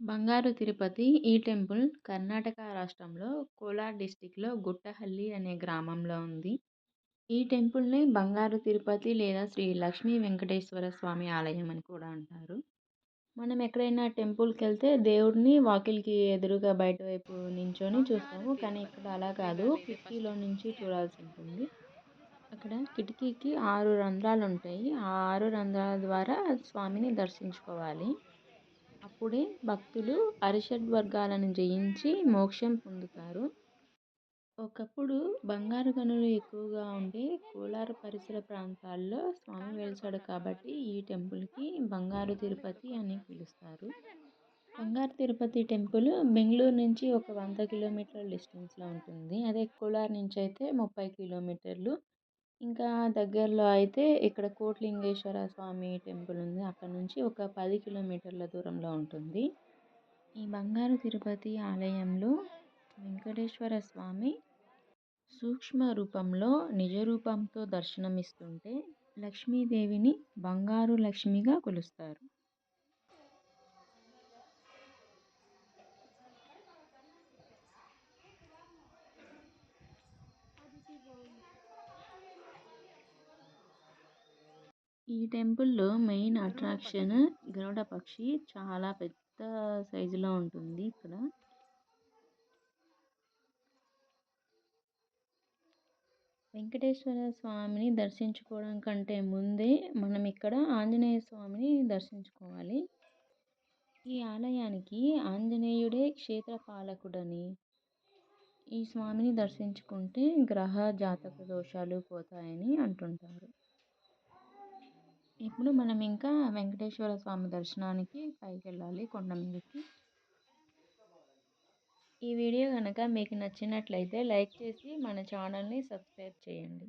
బంగారు తిరుపతి ఈ టెంపుల్ కర్ణాటక రాష్ట్రంలో కోలార్ డిస్టిక్లో గుట్టహల్లి అనే గ్రామంలో ఉంది. ఈ టెంపుల్ని బంగారు తిరుపతి లేదా శ్రీ లక్ష్మీ వెంకటేశ్వర స్వామి ఆలయం అని కూడా అంటారు. మనం ఎక్కడైనా టెంపుల్కి వెళ్తే దేవుడిని వాకిలికి ఎదురుగా బయట వైపు నించొని చూస్తాము. కానీ ఇక్కడ అలా కాదు. కిటికీలో నుంచి చూడాల్సి ఉంటుంది. అక్కడ కిటికీకి ఆరు రంధ్రాలు ఉంటాయి. ఆ ఆరు రంధ్రాల ద్వారా స్వామిని దర్శించుకోవాలి. అప్పుడే భక్తులు అరిషడ్ వర్గాలను జయించి మోక్షం పొందుతారు. ఒకప్పుడు బంగారు గనులు ఎక్కువగా ఉండే కోలారు పరిసర ప్రాంతాల్లో స్వామి వెలిసాడు కాబట్టి ఈ టెంపుల్కి బంగారు తిరుపతి అని పిలుస్తారు. బంగారు తిరుపతి టెంపుల్ బెంగళూరు నుంచి ఒక వంద కిలోమీటర్ల డిస్టెన్స్లో ఉంటుంది. అదే కోలార్ నుంచి అయితే ముప్పై కిలోమీటర్లు ఇంకా దగ్గరలో అయితే ఇక్కడ కోట్లింగేశ్వర స్వామి టెంపుల్ ఉంది. అక్కడ నుంచి ఒక పది కిలోమీటర్ల దూరంలో ఉంటుంది. ఈ బంగారు తిరుపతి ఆలయంలో వెంకటేశ్వర స్వామి సూక్ష్మ రూపంలో నిజ రూపంతో దర్శనమిస్తుంటే లక్ష్మీదేవిని బంగారు లక్ష్మిగా కొలుస్తారు. ఈ టెంపుల్లో మెయిన్ అట్రాక్షన్ గరుడ పక్షి చాలా పెద్ద సైజులో ఉంటుంది ఇక్కడ. వెంకటేశ్వర స్వామిని దర్శించుకోవడం కంటే ముందే మనం ఇక్కడ ఆంజనేయ స్వామిని దర్శించుకోవాలి. ఈ ఆలయానికి ఆంజనేయుడే క్షేత్రపాలకుడని ఈ స్వామిని దర్శించుకుంటే గ్రహ జాతక దోషాలు పోతాయని అంటుంటారు. ఇప్పుడు మనం ఇంకా వెంకటేశ్వర స్వామి దర్శనానికి పైకి వెళ్ళాలి కొండ మీదకి. ఈ వీడియో కనుక మీకు నచ్చినట్లయితే లైక్ చేసి మన ఛానల్ని సబ్స్క్రైబ్ చేయండి.